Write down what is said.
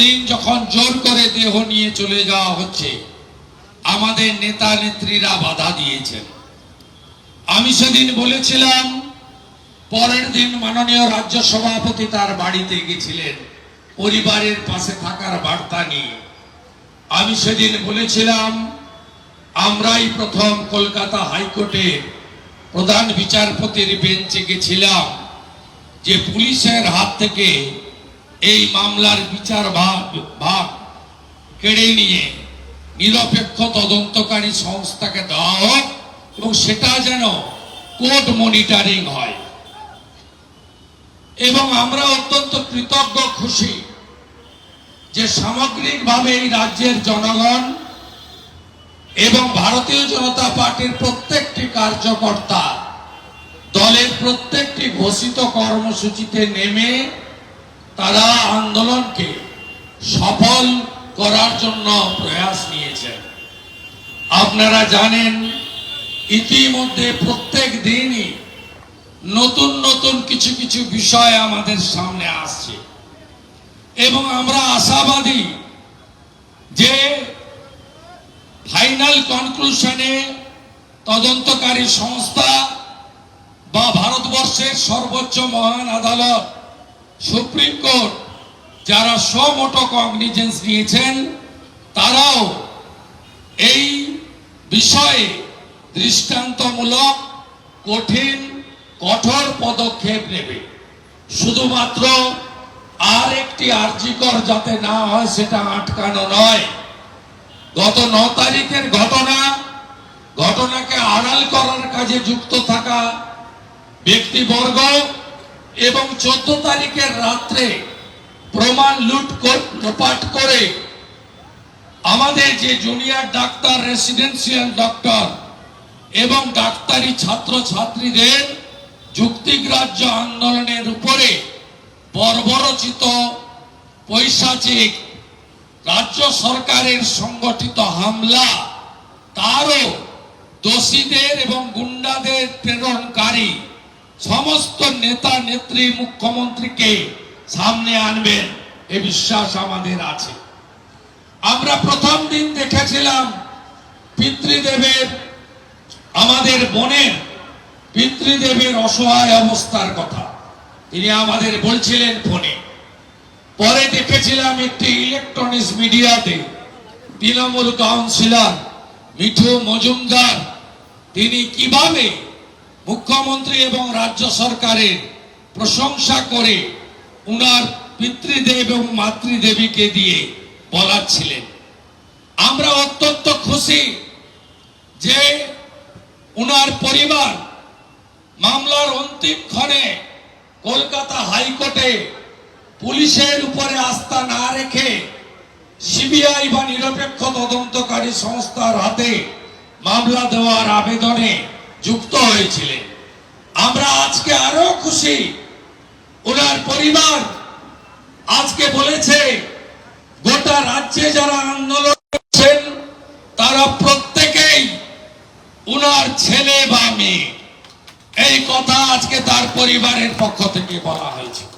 দিন যখন জোর করে দেহ নিয়ে চলে যাওয়া হচ্ছে, আমাদের নেতা নেত্রীরা বাধা দিয়েছেন। আমি সেদিন বলেছিলাম, পরের দিন মাননীয় রাজ্য সভাপতি তার বাড়িতে গেছিলেন, পরিবারের পাশে থাকার বার্তা নিয়ে। আমি সেদিন বলেছিলাম, আমরাই প্রথম কলকাতা হাইকোর্টের প্রধান বিচারপতির বেঞ্চে গেছিলাম, যে পুলিশের হাত থেকে এই মামলার বিচার ভাগ কেড়ে নিয়ে নিরপেক্ষ তদন্তকারী সংস্থাকে দেওয়া হোক এবং সেটা যেন কোর্ট মনিটরিং হয়। এবং আমরা অত্যন্ত কৃতজ্ঞ, খুশি যে সামগ্রিকভাবে এই রাজ্যের জনগণ এবং ভারতীয় জনতা পার্টির প্রত্যেকটি কার্যকর্তা দলের প্রত্যেকটি ঘোষিত কর্মসূচিতে নেমে তারা আন্দোলনকে সফল করার জন্য প্রয়াস নিয়েছেন আপনারা জানেন, ইতিমধ্যে প্রত্যেক দিনই নতুন নতুন কিছু কিছু বিষয় আমাদের সামনে আসছে। এবং আমরা আশাবাদী যে ফাইনাল কনক্লুশনে তদন্তকারী সংস্থা বা ভারতবর্ষের সর্বোচ্চ মহান আদালত সুপ্রিম কোর্ট, যারা সমোটো কগনিজেন্স নিয়েছেন, তারাও এই বিষয়ে দৃষ্টান্তমূলক কঠিন, কঠোর পদক্ষেপ নেবে। শুধুমাত্র আর একটি আর্জিকর যাতে না হয়, সেটা আটকানো নয়। গত ন তারিখের ঘটনা, ঘটনাকে আড়াল করার কাজে যুক্ত থাকা ব্যক্তিবর্গ এবং চোদ্দ তারিখের রাত্রে প্রমাণ লুট লোপাট করে আমাদের যে জুনিয়র ডাক্তার রেসিডেন্সিয়াল ডক্টর এবং ডাক্তারি ছাত্র ছাত্রীদের যুক্তিগ্রাহ্য আন্দোলনের উপরে বর্বরচিত পৈশাচিক রাজ্য সরকারের সংগঠিত হামলা, তারও দোষীদের এবং গুন্ডাদের প্রেরণকারী সমস্ত নেতা, নেত্রী, মুখ্যমন্ত্রীকে সামনে আনবেন, এ বিশ্বাস আমাদের আছে। আমরা প্রথম দিন দেখেছিলাম পিতৃদেবের, আমাদের বোনের, পিতৃদেবের অসহায় অবস্থার কথা। তিনি আমাদের বলছিলেন ফোনে। পরে দেখেছিলাম একটি ইলেকট্রনিক্স মিডিয়াতে তৃণমূল কাউন্সিলর মিঠু মজুমদার, তিনি কীভাবে মুখ্যমন্ত্রী এবং রাজ্য সরকারের প্রশংসা করে উনার পিতৃদেব এবং মাতৃদেবীকে দিয়ে বলাচ্ছিলেন আমরা অত্যন্ত খুশি যে উনার পরিবার মামলার অন্তিম ক্ষণে কলকাতা হাইকোর্টে পুলিশের উপরে আস্থা না রেখে সিবিআই বা নিরপেক্ষ তদন্তকারী সংস্থার হাতে মামলা দেওয়ার আবেদনে যুক্ত হয়েছিলেন। আমরা আজকে আরও খুশি। ওনার পরিবার আজকে বলেছে, গোটা রাজ্যে যারা আন্দোলন করছেন, তারা প্রত্যেকেই উনার ছেলে বা মেয়ে। এই কথা আজকে তার পরিবারের পক্ষ থেকে বলা হয়েছে।